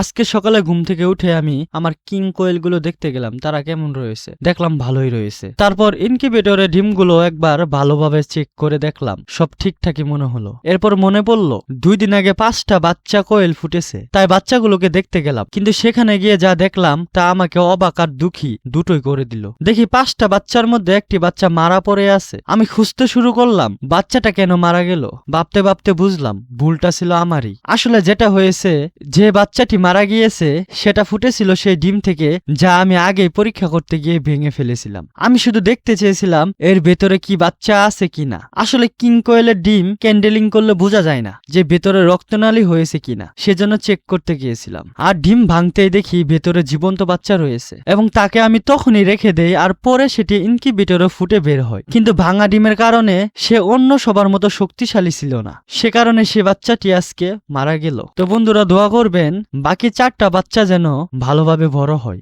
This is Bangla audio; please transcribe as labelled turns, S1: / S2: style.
S1: আজকে সকালে ঘুম থেকে উঠে আমি আমার কিং কোয়েলগুলো দেখতে গেলাম, তারা কেমন রয়েছে? দেখলাম ভালোই রয়েছে। তারপর ইনকিউবেটরে ডিমগুলো একবার ভালোভাবে চেক করে দেখলাম, সব ঠিকঠাকই মনে হলো। এরপর মনে পড়ল, দুই দিন আগে পাঁচটা বাচ্চা কোয়েল ফুটেছে। তাই বাচ্চাগুলোকে দেখতে গেলাম, কিন্তু সেখানে গিয়ে যা দেখলাম, তা আমাকে অবাক আর দুঃখী দুটোই করে দিল। দেখি পাঁচটা বাচ্চার মধ্যে একটি বাচ্চা মারা পড়ে আছে। আমি খুঁজতে শুরু করলাম, বাচ্চাটা কেন মারা গেল? ভাবতে ভাবতে বুঝলাম, ভুলটা ছিল আমারই। আসলে যেটা হয়েছে, যে বাচ্চাটি মারা গিয়েছে, সেটা ফুটেছিল সেই ডিম থেকে, যা আমি আগে পরীক্ষা করতে গিয়ে ভেঙে ফেলেছিলাম। আমি শুধু দেখতে চেয়েছিলাম, এর ভেতরে কি বাচ্চা আছে কিনা। আসলে কিং কোয়েলের ডিম ক্যান্ডেলিং করলে বোঝা যায় না যে ভেতরে রক্তনালী হয়েছে কিনা। সেজন্য চেক করতে গিয়েছিলাম। আর ডিম ভাঙতেই দেখি ভেতরে জীবন্ত বাচ্চা রয়েছে। এবং তাকে আমি তখনই রেখে দেই, আর পরে সেটি ইনকিউবেটরে ফুটে বের হয়। কিন্তু ভাঙা ডিমের কারণে সে অন্য সবার মতো শক্তিশালী ছিল না। সে কারণে সে বাচ্চাটি আজকে মারা গেল। তো বন্ধুরা, দোয়া করবেন বাকি চারটা বাচ্চা যেন ভালোভাবে বড় হয়।